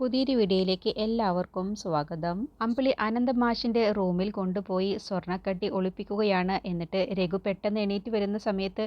പുതിയൊരു വീഡിയോയിലേക്ക് എല്ലാവർക്കും സ്വാഗതം. അമ്പിളി അനന്തമാഷിന്റെ റൂമിൽ കൊണ്ടുപോയി സ്വർണക്കട്ടി ഒളിപ്പിക്കുകയാണ്. എന്നിട്ട് രഘു പെട്ടെന്ന് എണീറ്റ് വരുന്ന സമയത്ത്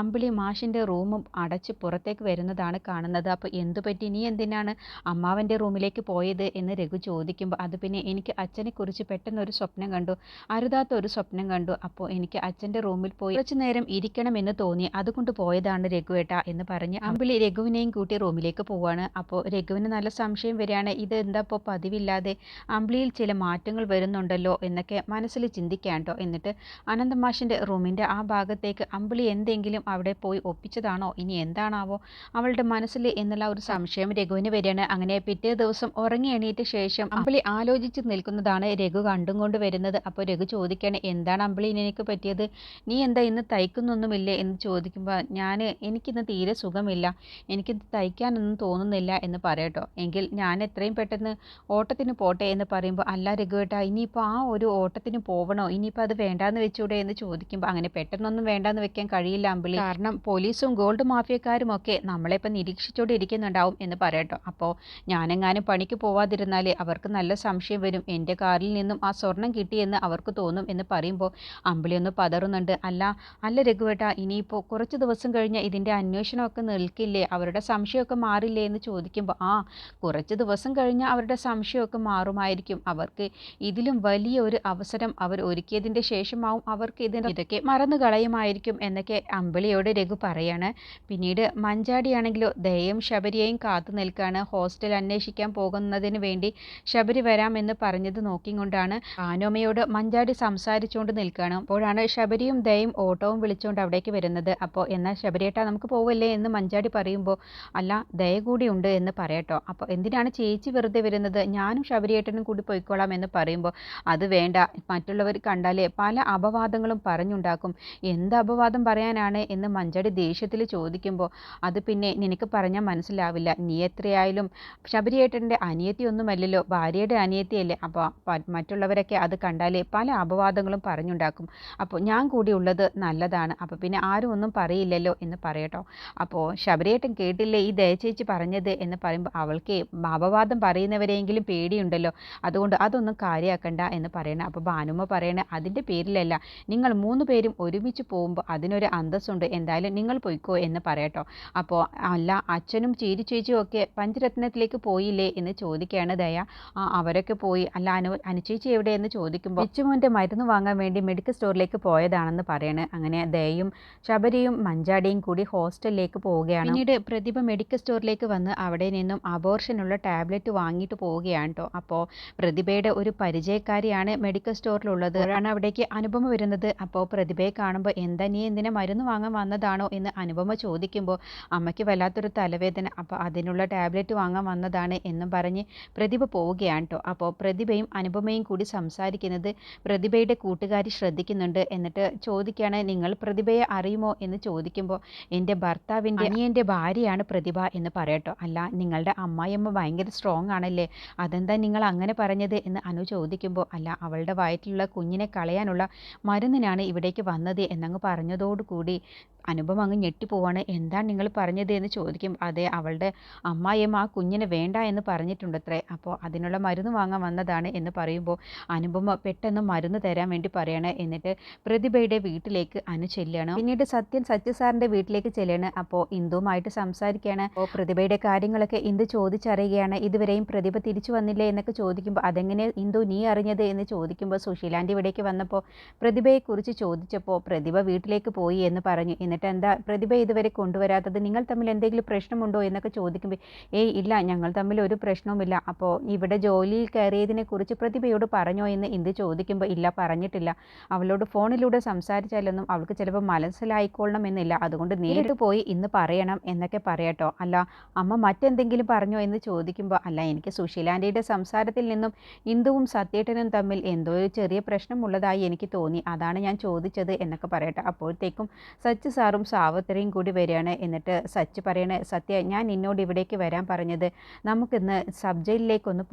അമ്പിളി മാഷിന്റെ റൂമും അടച്ച് പുറത്തേക്ക് വരുന്നതാണ് കാണുന്നത്. അപ്പോൾ എന്തു പറ്റി? നീ എന്തിനാണ് അമ്മാവന്റെ റൂമിലേക്ക് പോയത്? എന്ന് രഘു ചോദിക്കുമ്പോൾ അത് പിന്നെ എനിക്ക് അച്ഛനെക്കുറിച്ച് പെട്ടെന്ന് ഒരു സ്വപ്നം കണ്ടു. അരുതാത്ത ഒരു സ്വപ്നം കണ്ടു. അപ്പോൾ എനിക്ക് അച്ഛന്റെ റൂമിൽ പോയി കുറച്ചു നേരം ഇരിക്കണമെന്ന് തോന്നി. അതുകൊണ്ട് പോയതാണ് രഘുവേട്ട എന്ന് പറഞ്ഞ് അമ്പിളി രഘുവിനെയും കൂട്ടി റൂമിലേക്ക് പോവാണ്. അപ്പോൾ രഘുവിന് നല്ല സംശയം വരികയാണ് ഇത് എന്താ ഇപ്പോൾ പതിവില്ലാതെ അമ്പിളിയിൽ ചില മാറ്റങ്ങൾ വരുന്നുണ്ടല്ലോ? എന്നൊക്കെ മനസ്സിൽ ചിന്തിക്കാണ്ടോ എന്നിട്ട് അനന്തമാഷിന്റെ റൂമിന്റെ ആ ഭാഗത്തേക്ക് അമ്പിളി എന്തെങ്കിലും അവിടെ പോയി ഒപ്പിച്ചതാണോ? ഇനി എന്താണാവോ? അവളുടെ മനസ്സിൽ എന്നുള്ള ഒരു സംശയം രഘുവിന് വരികയാണ്. അങ്ങനെ പിറ്റേ ദിവസം ഉറങ്ങി എണീറ്റ ശേഷം അമ്പിളി ആലോചിച്ച് നിൽക്കുന്നതാണ് രഘു കണ്ടും കൊണ്ട് വരുന്നത്. അപ്പോൾ രഘു ചോദിക്കുകയാണ് എന്താണ് അമ്പിളി എനിക്ക് പറ്റിയത്? നീ എന്താ ഇന്ന് തയ്ക്കുന്നൊന്നുമില്ലേ? എന്ന് ചോദിക്കുമ്പോൾ ഞാൻ എനിക്കിന്ന് തീരെ സുഖമില്ല. എനിക്കിത് തയ്ക്കാനൊന്നും തോന്നുന്നില്ല എന്ന് പറയട്ടോ എങ്കിൽ ഞാൻ എത്രയും പെട്ടെന്ന് ഓട്ടത്തിന് പോട്ടെ എന്ന് പറയുമ്പോൾ അല്ല രഘുവേട്ടാ ഇനിയിപ്പോൾ ആ ഒരു ഓട്ടത്തിന് പോവണോ? ഇനിയിപ്പോൾ അത് വേണ്ടാന്ന് വെച്ചൂടെ? എന്ന് ചോദിക്കുമ്പോൾ അങ്ങനെ പെട്ടെന്നൊന്നും വേണ്ടാന്ന് വെക്കാൻ കഴിയില്ല അമ്പിളി. കാരണം പോലീസും ഗോൾഡ് മാഫിയക്കാരും ഒക്കെ നമ്മളെ ഇപ്പം നിരീക്ഷിച്ചുകൊണ്ട് ഇരിക്കുന്നുണ്ടാവും എന്ന് പറയട്ടോ. അപ്പോൾ ഞാനെങ്ങാനും പണിക്ക് പോവാതിരുന്നാൽ അവർക്ക് നല്ല സംശയം വരും. എന്റെ കാറിൽ നിന്നും ആ സ്വർണം കിട്ടിയെന്ന് അവർക്ക് തോന്നും എന്ന് പറയുമ്പോൾ അമ്പിളി ഒന്ന് പതറുന്നുണ്ട്. അല്ല അല്ല രഘുവേട്ടാ ഇനിയിപ്പോൾ കുറച്ച് ദിവസം കഴിഞ്ഞ് ഇതിന്റെ അന്വേഷണമൊക്കെ നിൽക്കില്ലേ? അവരുടെ സംശയമൊക്കെ മാറില്ലേ? എന്ന് ചോദിക്കുമ്പോൾ ആ കുറച്ച് ദിവസം കഴിഞ്ഞ് അവരുടെ സംശയമൊക്കെ മാറുമായിരിക്കും. അവർക്ക് ഇതിലും വലിയ ഒരു അവസരം അവർ ഒരുക്കിയതിന്റെ ശേഷമാവും അവർക്ക് ഇതിന് ഇതൊക്കെ മറന്നു കളയുമായിരിക്കും എന്നൊക്കെ അമ്പിളിയോട് രഘു പറയാണ്. പിന്നീട് മഞ്ചാടിയാണെങ്കിലോ ദയയും ശബരിയെയും കാത്തു നിൽക്കുകയാണ് ഹോസ്റ്റൽ അന്വേഷിക്കാൻ പോകുന്നതിന് വേണ്ടി ശബരി വരാമെന്ന് പറഞ്ഞത് നോക്കിക്കൊണ്ടാണ് ആനോമയോട് മഞ്ചാടി സംസാരിച്ചുകൊണ്ട് നിൽക്കുകയാണ് അപ്പോഴാണ് ശബരിയും ദയയും ഓട്ടവും വിളിച്ചുകൊണ്ട് അവിടേക്ക് വരുന്നത്. അപ്പോൾ എന്നാൽ ശബരിയേട്ടാ നമുക്ക് പോവല്ലേ എന്ന് മഞ്ചാടി പറയുമ്പോൾ അല്ല ദയ കൂടി ഉണ്ട് എന്ന് പറയട്ടോ. അപ്പോൾ എന്തിനാണ് ചേച്ചി വെറുതെ വരുന്നത്. ഞാനും ശബരിയേട്ടനും കൂടി പോയിക്കോളാം എന്ന് പറയുമ്പോൾ അത് വേണ്ട. മറ്റുള്ളവർ കണ്ടാലേ പല അപവാദങ്ങളും പറഞ്ഞുണ്ടാക്കും. എന്ത് അപവാദം പറയാനാണ് എന്ന് മഞ്ചടി ദേഷ്യത്തിൽ ചോദിക്കുമ്പോൾ അത് പിന്നെ നിനക്ക് പറഞ്ഞാൽ മനസ്സിലാവില്ല. നീ എത്രയായാലും ശബരിയേട്ടന്റെ അനിയത്തിയൊന്നുമല്ലല്ലോ. ഭാര്യയുടെ അനിയത്തിയല്ലേ. അപ്പോൾ മറ്റുള്ളവരൊക്കെ അത് കണ്ടാലേ പല അപവാദങ്ങളും പറഞ്ഞുണ്ടാക്കും. അപ്പോൾ ഞാൻ കൂടി ഉള്ളത് നല്ലതാണ്. അപ്പോൾ പിന്നെ ആരും ഒന്നും പറയില്ലല്ലോ എന്ന് പറയട്ടോ. അപ്പോൾ ശബരിയേട്ടൻ കേട്ടില്ലേ ഈ ദയചേച്ചി പറഞ്ഞത് എന്ന് പറയുമ്പോൾ അവൾക്ക് അപവാദം പറയുന്നവരെങ്കിലും പേടിയുണ്ടല്ലോ. അതുകൊണ്ട് അതൊന്നും കാര്യമാക്കണ്ട എന്ന് പറയണം അപ്പോൾ ഭാനുമ്മ പറയണ അതിന്റെ പേരിലല്ല നിങ്ങൾ മൂന്ന് പേരും ഒരുമിച്ച് പോകുമ്പോൾ അതിനൊരു അന്തസ്സുണ്ട് എന്തായാലും നിങ്ങൾ പോയിക്കോ എന്ന് പറയട്ടോ. അപ്പോൾ അല്ല അച്ഛനും ചേച്ചി ചേച്ചിയും ഒക്കെ പഞ്ചരത്നത്തിലേക്ക് പോയില്ലേ എന്ന് ചോദിക്കുകയാണ് ദയ. അവരൊക്കെ പോയി അല്ല അനു അനുചേച്ചി എവിടെ എന്ന് ചോദിക്കുമ്പോൾ അച്ചുമോന്റെ മരുന്ന് വാങ്ങാൻ വേണ്ടി മെഡിക്കൽ സ്റ്റോറിലേക്ക് പോയതാണെന്ന് പറയണ്. അങ്ങനെ ദയയും ശബരിയും മഞ്ചാടിയും കൂടി ഹോസ്റ്റലിലേക്ക് പോവുകയാണ്. പിന്നീട് പ്രതിഭ മെഡിക്കൽ സ്റ്റോറിലേക്ക് വന്ന് അവിടെ നിന്നും അബോർഷനുള്ള ടാബ്ലറ്റ് വാങ്ങിയിട്ട് പോവുകയാണ് കേട്ടോ അപ്പോൾ പ്രതിഭയുടെ ഒരു പരിചയക്കാരിയാണ് മെഡിക്കൽ സ്റ്റോറിലുള്ളത്. ആണ് അവിടേക്ക് അനുപമ വരുന്നത്. അപ്പോൾ പ്രതിഭയെ കാണുമ്പോൾ എന്താ നീ എന്തിനാ മരുന്ന് വാങ്ങാൻ വന്നതാണോ? എന്ന് അനുപമ ചോദിക്കുമ്പോൾ അമ്മയ്ക്ക് വല്ലാത്തൊരു തലവേദന. അപ്പോൾ അതിനുള്ള ടാബ്ലറ്റ് വാങ്ങാൻ വന്നതാണ് എന്നും പറഞ്ഞ് പ്രതിഭ പോവുകയാണ് കേട്ടോ അപ്പോൾ പ്രതിഭയും അനുപമയും കൂടി സംസാരിക്കുന്നത് പ്രതിഭയുടെ കൂട്ടുകാരി ശ്രദ്ധിക്കുന്നുണ്ട് എന്നിട്ട് ചോദിക്കുകയാണ് നിങ്ങൾ പ്രതിഭയെ അറിയുമോ? എന്ന് ചോദിക്കുമ്പോൾ എന്റെ ഭർത്താവിന്റെ അനിയന്റെ ഭാര്യയാണ് പ്രതിഭ എന്ന് പറയട്ടോ അല്ല നിങ്ങളുടെ അമ്മായിയമ്മ ഭയങ്കര സ്ട്രോങ് ആണല്ലേ? അതെന്താ നിങ്ങൾ അങ്ങനെ പറഞ്ഞത്? എന്ന് അനു ചോദിക്കുമ്പോൾ അല്ല അവളുടെ വയറ്റിലുള്ള കുഞ്ഞിനെ കളയാനുള്ള മരുന്നിനാണ് ഇവിടേക്ക് വന്നത് എന്നങ്ങ് പറഞ്ഞതോടുകൂടി അനുപം അങ്ങ് ഞെട്ടിപ്പോവാണ്. എന്താണ് നിങ്ങൾ പറഞ്ഞത്? എന്ന് ചോദിക്കും. അതെ അവളുടെ അമ്മായിയമ്മ ആ കുഞ്ഞിനെ വേണ്ട എന്ന് പറഞ്ഞിട്ടുണ്ടത്രേ. അപ്പോൾ അതിനുള്ള മരുന്ന് വാങ്ങാൻ വന്നതാണ് എന്ന് പറയുമ്പോൾ അനുപമ പെട്ടെന്ന് മരുന്ന് തരാൻ വേണ്ടി പറയണേ. എന്നിട്ട് പ്രതിഭയുടെ വീട്ടിലേക്ക് അനു ചെല്ലുകയാണ് പിന്നീട് സത്യൻ സത്യസാറിന്റെ വീട്ടിലേക്ക് ചെല്ലുകയാണ് അപ്പോൾ ഇന്ദുവുമായിട്ട് സംസാരിക്കുകയാണ് അപ്പോൾ പ്രതിഭയുടെ കാര്യങ്ങളൊക്കെ ഇന്ദു ചോദിച്ചറിയുകയാണ് ഇതുവരെയും പ്രതിഭ തിരിച്ചു വന്നില്ലേ? എന്നൊക്കെ ചോദിക്കുമ്പോൾ അതെങ്ങനെ ഇന്ദു നീ അറിഞ്ഞത്? എന്ന് ചോദിക്കുമ്പോൾ സുശീലാന്റെ ഇവിടേക്ക് വന്നപ്പോൾ പ്രതിഭയെക്കുറിച്ച് ചോദിച്ചപ്പോൾ പ്രതിഭ വീട്ടിലേക്ക് പോയി എന്ന് പറഞ്ഞു. എന്നിട്ട് എന്താ പ്രതിഭ ഇതുവരെ കൊണ്ടുവരാത്തത്? നിങ്ങൾ തമ്മിൽ എന്തെങ്കിലും പ്രശ്നമുണ്ടോ? എന്നൊക്കെ ചോദിക്കുമ്പോൾ ഏയ് ഇല്ല ഞങ്ങൾ തമ്മിൽ ഒരു പ്രശ്നവുമില്ല. അപ്പോൾ ഇവിടെ ജോലിയിൽ കയറിയതിനെക്കുറിച്ച് പ്രതിഭയോട് പറഞ്ഞോ? എന്ന് ഇന്ദു ചോദിക്കുമ്പോൾ ഇല്ല പറഞ്ഞിട്ടില്ല. അവളോട് ഫോണിലൂടെ സംസാരിച്ചാലൊന്നും അവൾക്ക് ചിലപ്പോൾ മനസ്സിലായിക്കൊള്ളണം എന്നില്ല. അതുകൊണ്ട് നേരിട്ട് പോയി ഇന്ന് പറയണം എന്നൊക്കെ പറയട്ടോ. അല്ല അമ്മ മറ്റെന്തെങ്കിലും പറഞ്ഞോ? എന്ന് ചോദിക്കുമ്പോൾ അല്ല എനിക്ക് സുശീലാന്റെ സംസാരത്തിൽ നിന്നും ഇന്ദുവും സത്യേട്ടനും തമ്മിൽ എന്തോ ഒരു ചെറിയ പ്രശ്നമുള്ളതായി എനിക്ക് തോന്നി. അതാണ് ഞാൻ ചോദിച്ചത് എന്നൊക്കെ പറയട്ടെ. അപ്പോഴത്തേക്കും സച്ച് സാറും സാവത്രയും കൂടി വരികയാണ്. എന്നിട്ട് സച്ച് പറയണേ സത്യ ഞാൻ നിന്നോട് ഇവിടേക്ക് വരാൻ പറഞ്ഞത് നമുക്കിന്ന് സബ്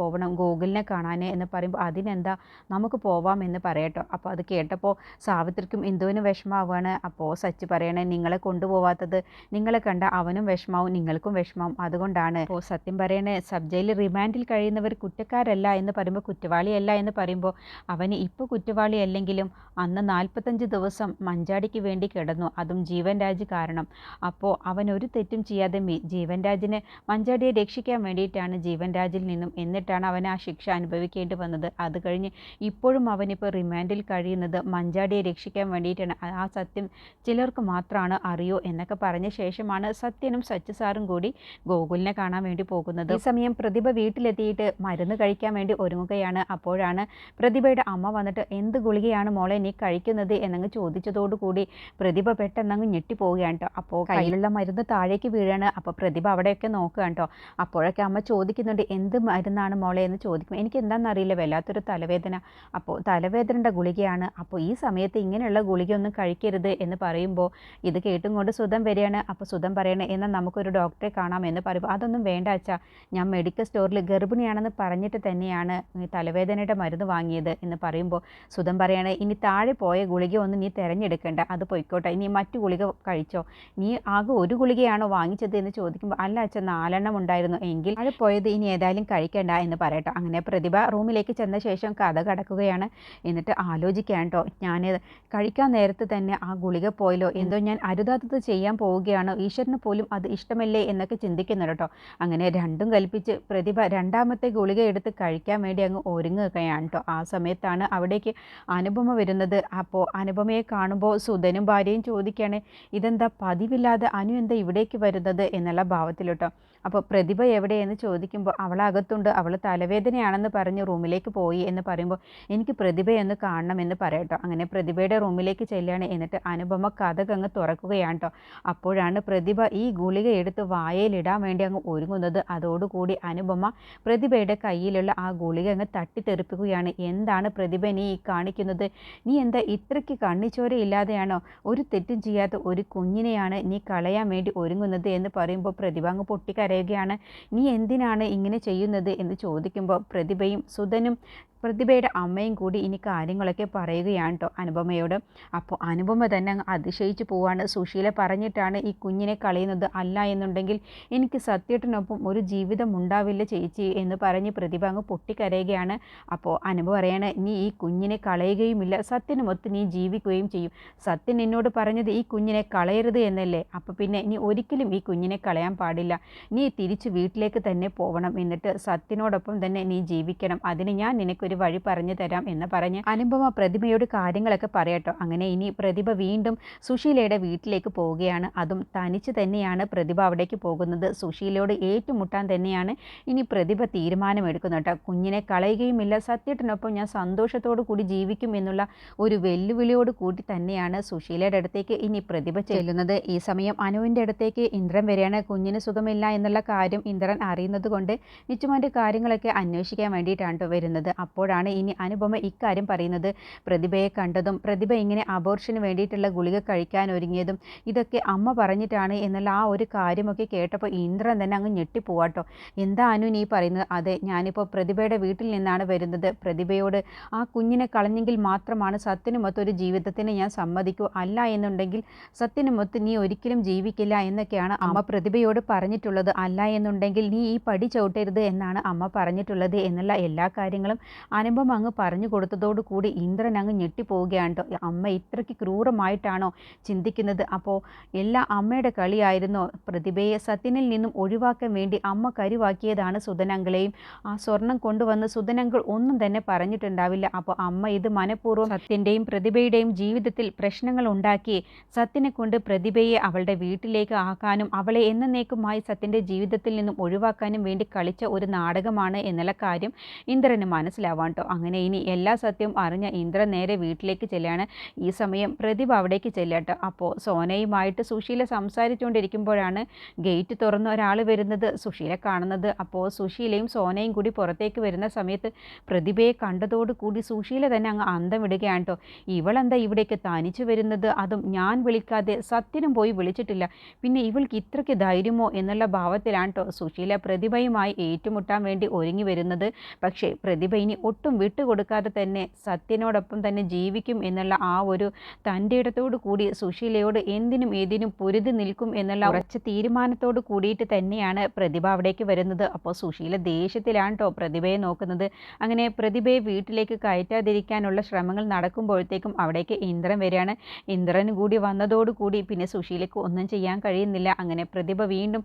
പോകണം ഗൂഗിളിനെ കാണാൻ എന്ന് പറയുമ്പോൾ അതിനെന്താ? നമുക്ക് പോവാം എന്ന് പറയട്ടോ. അപ്പോൾ അത് കേട്ടപ്പോൾ സാവിത്രിക്കും ഇന്ദുവിനും വിഷമാവുകയാണ് അപ്പോൾ സച്ച് പറയണേ നിങ്ങളെ കൊണ്ടുപോവാത്തത് നിങ്ങളെ കണ്ട അവനും വിഷമാവും നിങ്ങൾക്കും വിഷമാവും. അതുകൊണ്ടാണ്. അപ്പോൾ സത്യം പറയണേ സബ് ജയിലിൽ റിമാൻഡിൽ കഴിയുന്നവർ കുറ്റക്കാരല്ല എന്ന് പറയുമ്പോൾ കുറ്റവാളിയല്ല എന്ന് പറയുമ്പോൾ അവന് ഇപ്പോൾ കുറ്റവാളിയല്ലെങ്കിലും അന്ന് നാൽപ്പത്തഞ്ച് ദിവസം മഞ്ചാടിക്ക് വേണ്ടി കിടന്നു. അതും ജീവൻ രാജ് കാരണം. അപ്പോൾ അവൻ ഒരു തെറ്റും ചെയ്യാതെ ജീവൻ രാജിനെ മഞ്ചാടിയെ രക്ഷിക്കാൻ വേണ്ടിയിട്ടാണ് ജീവൻ രാജിൽ നിന്നും എന്നിട്ടാണ് അവൻ ആ ശിക്ഷ അനുഭവിക്കേണ്ടി വന്നത്. അത് കഴിഞ്ഞ് ഇപ്പോഴും അവനിപ്പോൾ റിമാൻഡിൽ കഴിയുന്നത് മഞ്ചാടിയെ രക്ഷിക്കാൻ വേണ്ടിയിട്ടാണ്. ആ സത്യം ചിലർക്ക് മാത്രമാണ് അറിയോ എന്നൊക്കെ പറഞ്ഞ ശേഷമാണ് സത്യനും സത്യസാറും കൂടി ഗോകുലിനെ കാണാൻ വേണ്ടി പോകുന്നത്. ഈ സമയം പ്രതിഭ വീട്ടിലെത്തിയിട്ട് മരുന്ന് കഴിക്കാൻ വേണ്ടി ഒരുങ്ങുകയാണ്. അപ്പോഴാണ് പ്രതിഭയുടെ അമ്മ വന്നിട്ട് എന്ത് ഗുളികയാണ് മോളെ നീ കഴിക്കുന്നത്? എന്നങ്ങ് ചോദിച്ചതോടുകൂടി പ്രതിഭ പെട്ടെന്നങ്ങ് ഞെട്ടിപ്പോവുകയാണ് കേട്ടോ അപ്പോൾ കയ്യിലുള്ള മരുന്ന് താഴേക്ക് വീഴാണ്. അപ്പോൾ പ്രതിഭ അവിടെയൊക്കെ നോക്കുക കേട്ടോ അപ്പോഴൊക്കെ അമ്മ ചോദിക്കുന്നുണ്ട് എന്ത് മരുന്നാണ് മോളെ? എന്ന് ചോദിക്കും എനിക്ക് എന്താണെന്ന് അറിയില്ല വല്ലാത്തൊരു തലവേദന. അപ്പോൾ തലവേദനയുടെ ഗുളികയാണ്. അപ്പോൾ ഈ സമയത്ത് ഇങ്ങനെയുള്ള ഗുളികയൊന്നും കഴിക്കരുത് എന്ന് പറയുമ്പോൾ ഇത് കേട്ടും കൊണ്ട് സുധം വരികയാണ്. അപ്പോൾ സുധം പറയണേ എന്നാൽ നമുക്കൊരു ഡോക്ടറെ കാണാം എന്ന് പറയുമ്പോൾ അതൊന്നും വേണ്ട അച്ഛാ. ഞാൻ മെഡിക്കൽ സ്റ്റോറിൽ ഗർഭിണിയാണെന്ന് പറഞ്ഞിട്ട് തന്നെയാണ് തലവേദനയുടെ മരുന്ന് വാങ്ങിയത് എന്ന് പറയുമ്പോൾ സുധം പറയാണ് ഇനി താഴെ പോയ ഗുളിക ഒന്ന് നീ തിരഞ്ഞെടുക്കേണ്ട അത് പൊയ്ക്കോട്ടെ ഇനി മറ്റു ഗുളിക കഴിച്ചോ നീ ആകെ ഒരു ഗുളികയാണോ വാങ്ങിച്ചത്? എന്ന് ചോദിക്കുമ്പോൾ അല്ല അച്ഛൻ നാലെണ്ണം ഉണ്ടായിരുന്നു എങ്കിൽ താഴെ പോയത് ഇനി ഏതായാലും കഴിക്കേണ്ട എന്ന് പറയട്ടോ. അങ്ങനെ പ്രതിഭ റൂമിലേക്ക് ചെന്ന ശേഷം കഥ കടക്കുകയാണ്. എന്നിട്ട് ആലോചിക്കാൻ കേട്ടോ ഞാൻ കഴിക്കാൻ നേരത്ത് തന്നെ ആ ഗുളിക പോയല്ലോ എന്തോ ഞാൻ അരുതാത്തത് ചെയ്യാൻ പോവുകയാണോ ഈശ്വരന് പോലും അത് ഇഷ്ടമല്ലേ? എന്നൊക്കെ ചിന്തിക്കുന്നുണ്ട് കേട്ടോ അങ്ങനെ രണ്ടും കൽപ്പിച്ച് പ്രതിഭ രണ്ടാമത്തെ ഗുളിക എടുത്ത് കഴിക്കാൻ വേണ്ടി അങ്ങ് ഒരുങ്ങുകയാണ് കേട്ടോ ആ സമയത്താണ് അവിടേക്ക് അനുപമ വരുന്നത്. അപ്പോൾ അനുപമയെ കാണുമ്പോൾ സുധനും ഭാര്യയും ചോദിക്കുകയാണ് ഇതെന്താ പതിവില്ലാതെ അനു എന്താ ഇവിടേക്ക് വരുന്നത്? എന്നുള്ള ഭാവത്തിൽ കേട്ടോ അപ്പോൾ പ്രതിഭ എവിടെയെന്ന് ചോദിക്കുമ്പോൾ അവൾ അകത്തുണ്ട് അവൾ തലവേദനയാണെന്ന് പറഞ്ഞ് റൂമിലേക്ക് പോയി എന്ന് പറയുമ്പോൾ എനിക്ക് പ്രതിഭയൊന്ന് കാണണമെന്ന് പറയട്ടോ. അങ്ങനെ പ്രതിഭയുടെ റൂമിലേക്ക് ചെല്ലുകയാണ്. എന്നിട്ട് അനുപമ കഥക അങ്ങ് തുറക്കുകയാണ് കേട്ടോ അപ്പോഴാണ് പ്രതിഭ ഈ ഗുളിക എടുത്ത് വായയിലിടാൻ വേണ്ടി അങ്ങ് ഒരുങ്ങുന്നത്. അതോടുകൂടി അനുപമ പ്രതിഭയുടെ കയ്യിലുള്ള ആ ഗുളിക അങ്ങ് തട്ടിത്തെറിപ്പിക്കുകയാണ്. എന്താണ് പ്രതിഭ നീ ഈ കാണിക്കുന്നത്? നീ എന്താ ഇത്രയ്ക്ക് കണ്ണിച്ചോര ഇല്ലാതെയാണോ? ഒരു തെറ്റും ചെയ്യാത്ത ഒരു കുഞ്ഞിനെയാണ് നീ കളയാൻ വേണ്ടി ഒരുങ്ങുന്നത് എന്ന് പറയുമ്പോൾ പ്രതിഭ അങ്ങ് പൊട്ടിക്കരയുകയാണ് നീ എന്തിനാണ് ഇങ്ങനെ ചെയ്യുന്നത്? എന്ന് ചോദിക്കുമ്പോൾ പ്രതിഭയും സുധനും പ്രതിഭയുടെ അമ്മയും കൂടി ഇനി കാര്യങ്ങളൊക്കെ പറയുകയാണ് കേട്ടോ അനുപമയോട്. അപ്പോൾ അനുപമ തന്നെ അതിശയിച്ചു പോവാണ്. സുശീല പറഞ്ഞിട്ടാണ് ഈ കുഞ്ഞിനെ കളയുന്നത് അല്ല എന്നുണ്ടെങ്കിൽ എനിക്ക് സത്യത്തിനൊപ്പം ഒരു ജീവിതം ഉണ്ടാവില്ല ചേച്ചി എന്ന് പറഞ്ഞ് പ്രതിഭ അങ്ങ് പൊട്ടിക്കരയുകയാണ്. അപ്പോൾ അനുപമ പറയാണ് നീ ഈ കുഞ്ഞിനെ കളയുകയുമില്ല. സത്യനുമൊത്ത് നീ ജീവിക്കുകയും ചെയ്യും. സത്യൻ എന്നോട് പറഞ്ഞത് ഈ കുഞ്ഞിനെ കളയരുത് എന്നല്ലേ? അപ്പോൾ പിന്നെ നീ ഒരിക്കലും ഈ കുഞ്ഞിനെ കളയാൻ പാടില്ല. നീ തിരിച്ച് വീട്ടിലേക്ക് തന്നെ പോവണം. എന്നിട്ട് സത്യനോടൊപ്പം തന്നെ നീ ജീവിക്കണം. അതിന് ഞാൻ നിനക്കൊരു വഴി പറഞ്ഞു തരാം എന്ന് പറഞ്ഞ് അനുപമ പ്രതിഭയോട് കാര്യങ്ങളൊക്കെ പറയട്ടോ അങ്ങനെ ഇനി പ്രതിഭ വീണ്ടും സുശീലയുടെ വീട്ടിലേക്ക് പോവുകയാണ്. അതും തനിച്ച് തന്നെയാണ് പ്രതിഭ അവിടേക്ക് പോകുന്നത്. സുശീലയോട് ഏറ്റുമുട്ടാൻ തന്നെയാണ് ഇനി പ്രതിഭ തീരുമാനമെടുക്കുന്നത് കേട്ടോ. കുഞ്ഞിനെ കളയുകയുമില്ല. സത്യത്തിനൊപ്പം ഞാൻ സന്തോഷത്തോടു കൂടി ജീവിക്കും എന്നുള്ള ഒരു വെല്ലുവിളിയോട് കൂടി തന്നെയാണ് സുശീലയുടെ അടുത്തേക്ക് ഇനി പ്രതിഭ ചെല്ലുന്നത്. ഈ സമയം അനുവിന്റെ അടുത്തേക്ക് ഇന്ദ്രൻ വരികയാണ് കുഞ്ഞിന് സുഖമില്ല എന്നുള്ള കാര്യം ഇന്ദ്രൻ അറിയുന്നത് കൊണ്ട് നിച്ചുമോന്റെ കാര്യങ്ങളൊക്കെ അന്വേഷിക്കാൻ വേണ്ടിയിട്ടാണ് വരുന്നത്. അപ്പോഴാണ് ഇനി അനുപമ ഇക്കാര്യം പറയുന്നത്. പ്രതിഭയെ കണ്ടതും പ്രതിഭ ഇങ്ങനെ അബോർഷന് വേണ്ടിയിട്ടുള്ള ഗുളിക കഴിക്കാൻ ഒരുങ്ങിയതും ഇതൊക്കെ അമ്മ പറഞ്ഞിട്ടാണ് എന്നുള്ള ആ ഒരു കാര്യമൊക്കെ കേട്ടപ്പോൾ ഇന്ദ്രൻ തന്നെ അങ്ങ് ഞെട്ടിപ്പോവാട്ടോ എന്താ അനു നീ പറയുന്നത്? അതെ ഞാനിപ്പോൾ പ്രതിഭയുടെ വീട്ടിൽ നിന്നാണ് വരുന്നത്. പ്രതിഭയോട് ആ കുഞ്ഞിനെ കളഞ്ഞെങ്കിൽ മാത്രമാണ് സത്യനുമൊത്തൊരു ജീവിതത്തിന് ഞാൻ സമ്മതിക്കൂ. അല്ല എന്നുണ്ടെങ്കിൽ സത്യനുമൊത്ത് നീ ഒരിക്കലും ജീവിക്കില്ല എന്നൊക്കെയാണ് അമ്മ പ്രതിഭയോട് പറഞ്ഞിട്ടുള്ളത്. അല്ല എന്നുണ്ടെങ്കിൽ നീ ഈ പടി ചവിട്ടരുത് എന്നാണ് അമ്മ പറഞ്ഞിട്ടുള്ളത് എന്നുള്ള എല്ലാ കാര്യങ്ങളും അനുപം അങ്ങ് പറഞ്ഞു കൊടുത്തതോടുകൂടി ഇന്ദ്രൻ അങ്ങ് ഞെട്ടിപ്പോവുകയാണ് കേട്ടോ. അമ്മ ഇത്രയ്ക്ക് ക്രൂരമായിട്ടാണോ ചിന്തിക്കുന്നത്? അപ്പോൾ എല്ലാ അമ്മയുടെ കളിയായിരുന്നു. പ്രതിഭയെ സത്യനിൽ നിന്നും ഒഴിവാക്കാൻ വേണ്ടി അമ്മ കരുവാക്കിയതാണ് സുധനങ്കളെയും ആ സ്വർണം കൊണ്ടുവന്ന് സുധനങ്കൾ ഒന്നും തന്നെ പറഞ്ഞിട്ടുണ്ടാവില്ല. അപ്പോൾ അമ്മ ഇത് മനഃപൂർവം സത്യന്റെയും പ്രതിഭയുടെയും ജീവിതത്തിൽ പ്രശ്നങ്ങൾ ഉണ്ടാക്കി സത്യനെ കൊണ്ട് പ്രതിഭയെ അവളുടെ വീട്ടിലേക്ക് ആക്കാനും അവളെ എന്നേക്കുമായി സത്യന്റെ ജീവിതത്തിൽ നിന്നും ഒഴിവാക്കാനും വേണ്ടി കളിച്ച ഒരു നാടകമാണ് എന്നുള്ള കാര്യം ഇന്ദ്രന് മനസ്സിലാവാം കേട്ടോ അങ്ങനെ ഇനി എല്ലാ സത്യവും അറിഞ്ഞ ഇന്ദ്രൻ നേരെ വീട്ടിലേക്ക് ചെല്ലുകയാണ് ഈ സമയം പ്രതിഭ അവിടേക്ക് ചെല്ലട്ടോ അപ്പോൾ സോനയുമായിട്ട് സുശീല സംസാരിച്ചുകൊണ്ടിരിക്കുമ്പോഴാണ് ഗേറ്റ് തുറന്ന് ഒരാൾ വരുന്നത്. സുശീല കാണുന്നത്. അപ്പോൾ സുശീലയും സോനയും കൂടി പുറത്തേക്ക് വരുന്ന സമയത്ത് പ്രതിഭയെ കണ്ടതോടുകൂടി സുശീല തന്നെ അങ്ങ് അന്തം വിടുകയാണ് കേട്ടോ ഇവളെന്താ ഇവിടേക്ക് തനിച്ചു വരുന്നത്? അതും ഞാൻ വിളിക്കാതെ സത്യനും പോയി വിളിച്ചിട്ടില്ല. പിന്നെ ഇവൾക്ക് ഇത്രയ്ക്ക് ധൈര്യമോ എന്നുള്ള ഭാവ ഭാവത്തിലാണ് കേട്ടോ സുശീല പ്രതിഭയുമായി ഏറ്റുമുട്ടാൻ വേണ്ടി ഒരുങ്ങി വരുന്നത്. പക്ഷേ പ്രതിഭ ഇനി ഒട്ടും വിട്ടുകൊടുക്കാതെ തന്നെ സത്യനോടൊപ്പം തന്നെ ജീവിക്കും എന്നുള്ള ആ ഒരു തന്റെ ഇടത്തോടു കൂടി സുശീലയോട് എന്തിനും ഏതിനും പൊരുതി നിൽക്കും എന്നുള്ള ഉറച്ച തീരുമാനത്തോട് കൂടിയിട്ട് തന്നെയാണ് പ്രതിഭ അവിടേക്ക് വരുന്നത്. അപ്പോൾ സുശീല ദേഷ്യത്തിലാണ് കേട്ടോ പ്രതിഭയെ നോക്കുന്നത്. അങ്ങനെ പ്രതിഭയെ വീട്ടിലേക്ക് കയറ്റാതിരിക്കാനുള്ള ശ്രമങ്ങൾ നടക്കുമ്പോഴത്തേക്കും അവിടേക്ക് ഇന്ദ്രൻ വരികയാണ്. ഇന്ദ്രൻ കൂടി വന്നതോടുകൂടി പിന്നെ സുശീലയ്ക്ക് ഒന്നും ചെയ്യാൻ കഴിയുന്നില്ല. അങ്ങനെ പ്രതിഭ വീണ്ടും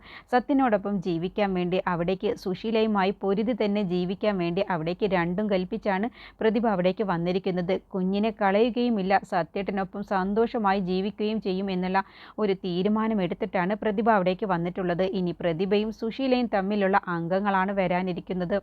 സത്യനോടൊപ്പം ജീവിക്കാൻ വേണ്ടി അവിടേക്ക് സുശീലയുമായി പൊരുതി തന്നെ ജീവിക്കാൻ വേണ്ടി അവിടേക്ക് രണ്ടും കൽപ്പിച്ചാണ് പ്രതിഭ അവിടേക്ക് വന്നിരിക്കുന്നത്. കുഞ്ഞിനെ കളയുകയുമില്ല സത്യത്തിനൊപ്പം സന്തോഷമായി ജീവിക്കുകയും ചെയ്യും എന്നുള്ള ഒരു തീരുമാനമെടുത്തിട്ടാണ് പ്രതിഭ അവിടേക്ക് വന്നിട്ടുള്ളത്. ഇനി പ്രതിഭയും സുശീലയും തമ്മിലുള്ള അംഗങ്ങളാണ് വരാനിരിക്കുന്നത്.